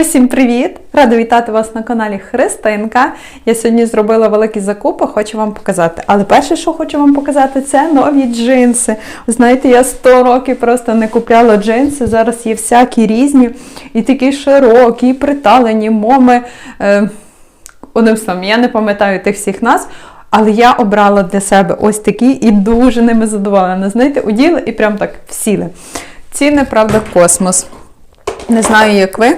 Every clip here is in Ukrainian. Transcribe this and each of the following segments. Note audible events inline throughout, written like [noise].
Усім привіт! Рада вітати вас на каналі Христинка. Я сьогодні зробила великі закупи, хочу вам показати. Але перше, що хочу вам показати, це нові джинси. Знаєте, я 100 років просто не купляла джинси. Зараз є всякі різні, і такі широкі, і приталені, моми. Е, одним словом, я не пам'ятаю тих всіх нас. Але я обрала для себе ось такі і дуже ними задоволена. Знаєте, оділи і прям так всіли. Ціни, правда, космос. Не знаю, як ви.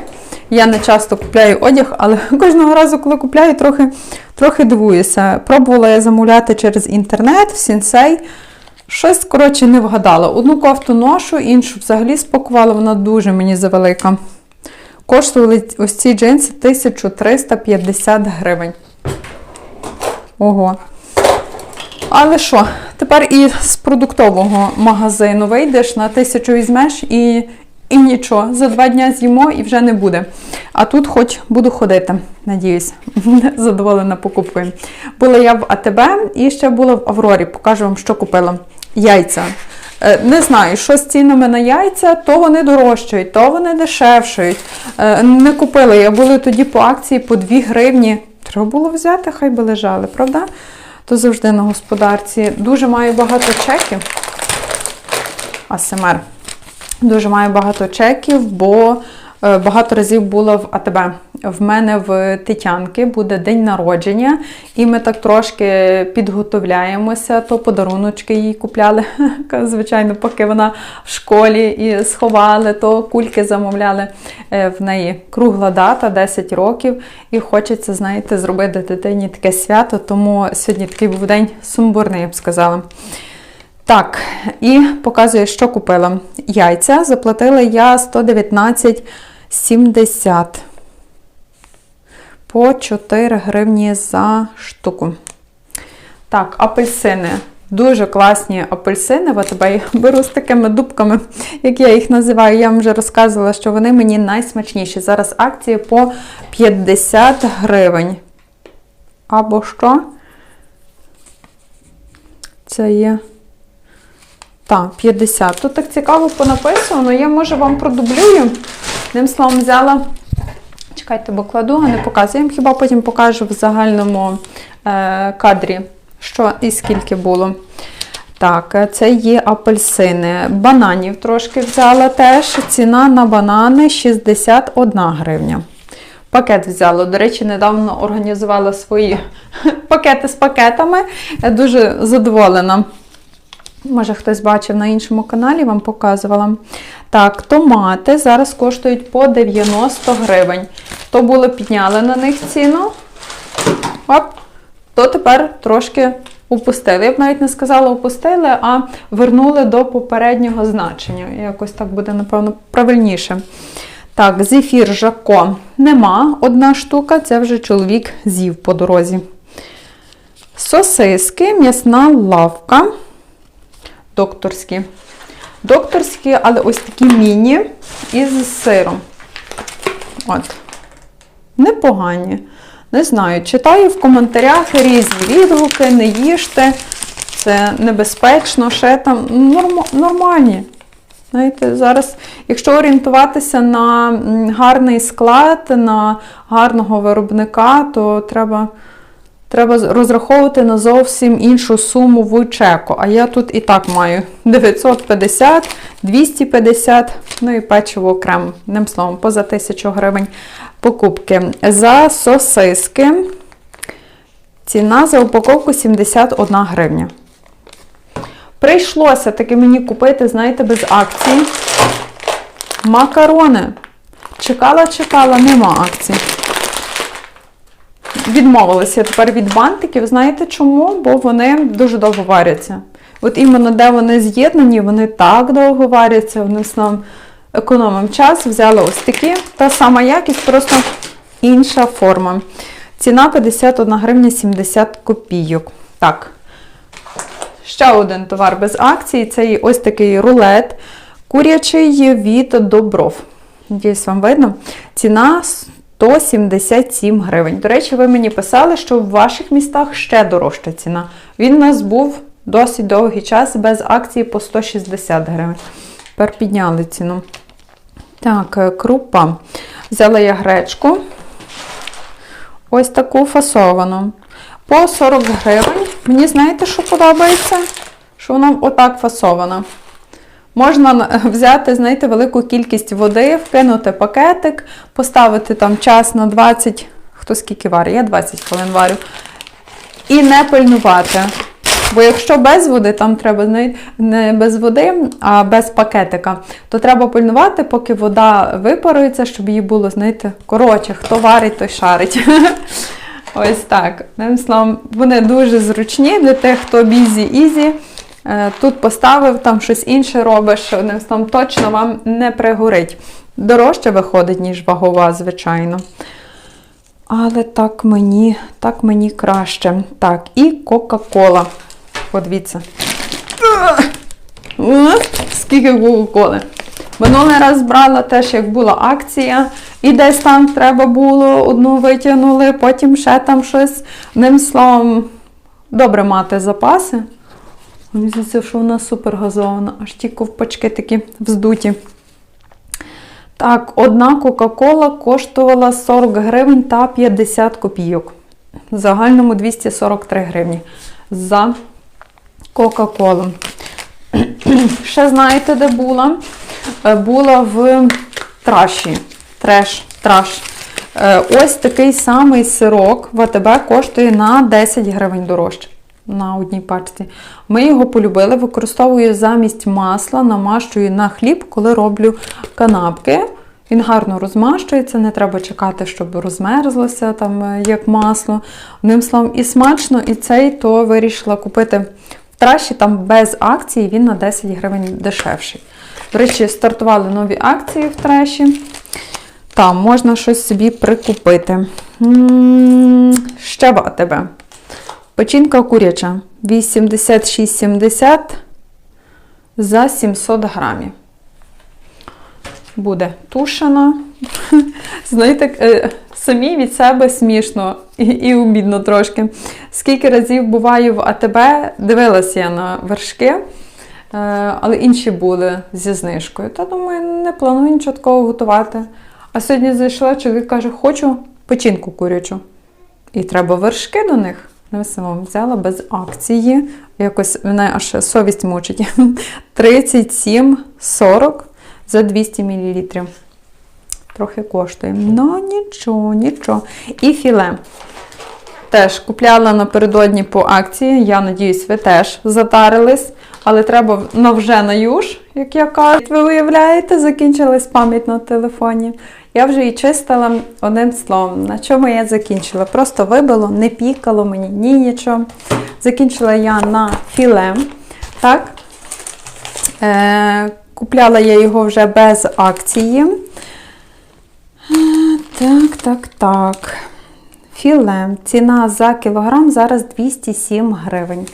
Я не часто купляю одяг, але [laughs] кожного разу, коли купляю, трохи трохи дивуюся. Пробувала я замовляти через інтернет, в сінсей. Щось, коротше, не вгадала. Одну кофту ношу, іншу взагалі спакувала, вона дуже мені завелика. Коштували ось ці джинси 1350 гривень. Ого. Але що, тепер і з продуктового магазину вийдеш, на тисячу візьмеш і і нічого. За два дні з'їмо і вже не буде. А тут хоч буду ходити, надіюсь, [laughs] задоволена покупкою. Була я в АТБ і ще була в Аврорі. Покажу вам, що купила. Яйця. Е, Не знаю, що з цінами на яйця, то вони дорожчають, то вони дешевшають. Е, Не купила я, були тоді по акції по 2 гривні. Треба було взяти, хай би лежали, правда? То завжди на господарці. Дуже маю багато чеків. АСМР. Дуже маю багато чеків, бо е, багато разів була в АТБ. В мене в Тетянки буде день народження, і ми так трошки підготовляємося, то подаруночки їй купляли. [laughs] Звичайно, поки вона в школі і сховали, то кульки замовляли Е, в неї. Кругла дата, 10 років, і хочеться, знаєте, зробити дитині таке свято, тому сьогодні такий був день сумбурний, я б сказала. Так, і показую, що купила. Яйця заплатила я 119,70 по 4 гривні за штуку. Так, апельсини. Дуже класні апельсини. От тебе я беру з такими дубками, як я їх називаю. Я вам вже розказувала, що вони мені найсмачніші. Зараз акції по 50 гривень. Або що? Це є. Так, 50. Тут так цікаво понаписано, я може вам продублюю. Одним словом, взяла. Чекайте, бо кладу, а не показую. Я вам хіба потім покажу в загальному е, кадрі, що і скільки було. Так, е, це є апельсини. Бананів трошки взяла теж. Ціна на банани 61 гривня. Пакет взяла. До речі, недавно організувала свої [laughs] пакети з пакетами. Я дуже задоволена. Може, хтось бачив на іншому каналі, вам показувала. Так, томати зараз коштують по 90 гривень. То було підняли на них ціну. Оп, то тепер трошки упустили. Я б навіть не сказала упустили, а вернули до попереднього значення. Якось так буде, напевно, правильніше. Так, зефір Жако нема одна штука, це вже чоловік з'їв по дорозі. Сосиски, м'ясна лавка. Докторські. Докторські, але ось такі міні із сиром. От. Непогані. Не знаю, читаю в коментарях різні відгуки, не їжте, це небезпечно, ще там норм, нормальні. Знаєте, зараз, якщо орієнтуватися на гарний склад, на гарного виробника, то треба. Треба розраховувати на зовсім іншу суму в чеку. А я тут і так маю [laughs] 950, 250, ну і печиво окремо. Одним словом, поза 1000 гривень покупки. За сосиски ціна за упаковку 71 гривня. Прийшлося таки мені купити, знаєте, без акцій. Макарони. Чекала, чекала, нема акцій. Відмовилася тепер від бантиків. Знаєте чому? Бо вони дуже довго варяться. От іменно де вони з'єднані, вони так довго варяться, вони нам економимо час, взяла ось такі. Та сама якість, просто інша форма. Ціна 51 гривня 70 копійок. Так. Ще один товар без акції це ось такий рулет курячий від Добров. Надіюсь, вам видно. Ціна 177 гривень. До речі, ви мені писали, що в ваших містах ще дорожча ціна. Він у нас був досить довгий час без акції по 160 гривень. Тепер підняли ціну. Так, крупа. Взяла я гречку. Ось таку фасовану. По 40 гривень. Мені знаєте, що подобається? Що вона отак фасована. Можна взяти, знаєте, велику кількість води, вкинути пакетик, поставити там час на 20, хто скільки варить, я 20 хвилин варю. І не пильнувати. Бо якщо без води, там треба не без води, а без пакетика, то треба пильнувати, поки вода випарується, щоб її було, знаєте, коротше, хто варить, той шарить. [laughs] Ось так. Словом, вони дуже зручні для тих, хто бізі-ізі. Е, Тут поставив, там щось інше робиш, одним словом, точно вам не пригорить. Дорожче виходить, ніж вагова, звичайно. Але так мені, так мені краще. Так, і Кока-Кола. Подивіться. Скільки Кока-Коли. Минулий раз брала теж, як була акція, і десь там треба було, одну витягнули, потім ще там щось. Одним словом, добре мати запаси. Мені здається, що вона супер газована, аж ті ковпачки такі вздуті. Так, одна Кока-Кола коштувала 40 гривень та 50 копійок. В загальному 243 гривні за Кока-Колу. [clears throat] Ще знаєте, де була? Е, Була в траші. Треш, траш. Е, Ось такий самий сирок в АТБ коштує на 10 гривень дорожче. На одній пачці. Ми його полюбили, використовую замість масла, намащую на хліб, коли роблю канапки. Він гарно розмащується, не треба чекати, щоб розмерзлося, там, е, як масло. Одним словом, і смачно, і цей то вирішила купити в траші, там без акції, він на 10 гривень дешевший. До речі, стартували нові акції в треші. Там можна щось собі прикупити. М, Ще в АТБ. Печінка куряча 86,70 за 700 грамів. Буде тушена. [laughs] Знаєте, е, самі від себе смішно і, і обідно трошки. Скільки разів буваю в АТБ, дивилася я на вершки, е, але інші були зі знижкою. Та думаю, не планую нічого такого готувати. А сьогодні зайшла, чоловік каже, хочу печінку курячу. І треба вершки до них. Не самому взяла без акції. Якось мене аж совість мучить. [laughs] 37,40 за 200 мл. Трохи коштує. Ну, нічого, нічого. І філе. Теж купляла напередодні по акції. Я надіюсь, ви теж затарились. Але треба на вже на юж, як я кажу. Ви уявляєте, закінчилась пам'ять на телефоні. Я вже і чистила одним словом. На чому я закінчила? Просто вибило, не пікало мені ні нічого. Закінчила я на філе. Так. Е, купляла я його вже без акції. Е, Так, так, так. Філе. Ціна за кілограм зараз 207 гривень.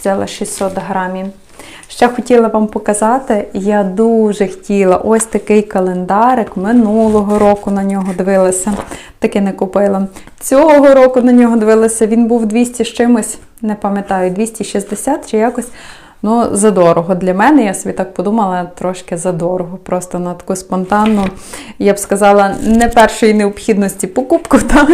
Взяла 600 грамів. Ще хотіла вам показати, я дуже хотіла ось такий календарик. Минулого року на нього дивилася, таки не купила. Цього року на нього дивилася, він був 200 з чимось, не пам'ятаю, 260 чи якось. Ну, задорого для мене, я собі так подумала, трошки задорого. Просто на таку спонтанну, я б сказала, не першої необхідності покупку, [laughs] та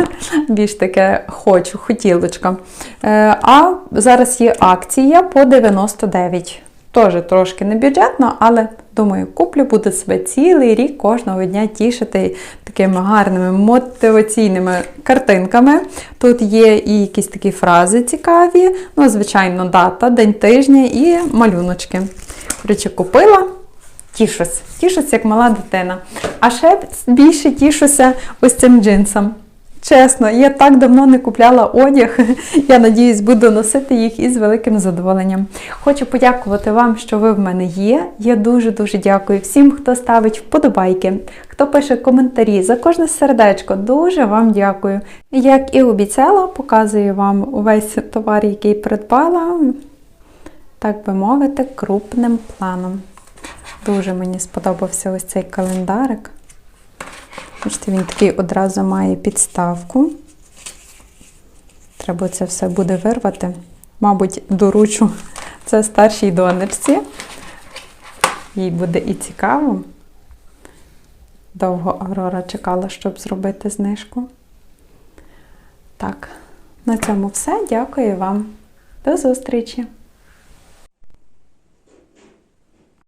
більш таке хочу, хотілочка. Е, А зараз є акція по 99. Теж трошки не бюджетно, але думаю, куплю, буду себе цілий рік кожного дня тішити такими гарними мотиваційними картинками. Тут є і якісь такі фрази цікаві, ну, звичайно, дата, день тижня і малюночки. Речі, купила. Тішусь, тішусь, як мала дитина. А ще більше тішуся ось цим джинсам. Чесно, я так давно не купляла одяг. [laughs] Я надіюсь, буду носити їх із великим задоволенням. Хочу подякувати вам, що ви в мене є. Я дуже-дуже дякую всім, хто ставить вподобайки, хто пише коментарі за кожне сердечко. Дуже вам дякую. Як і обіцяла, показую вам увесь товар, який придбала, так би мовити, крупним планом. Дуже мені сподобався ось цей календарик. Бачите, він такий одразу має підставку. Треба це все буде вирвати. Мабуть, доручу це старшій донечці. Їй буде і цікаво. довго Аврора чекала, щоб зробити знижку. Так, на цьому все. Дякую вам. До зустрічі!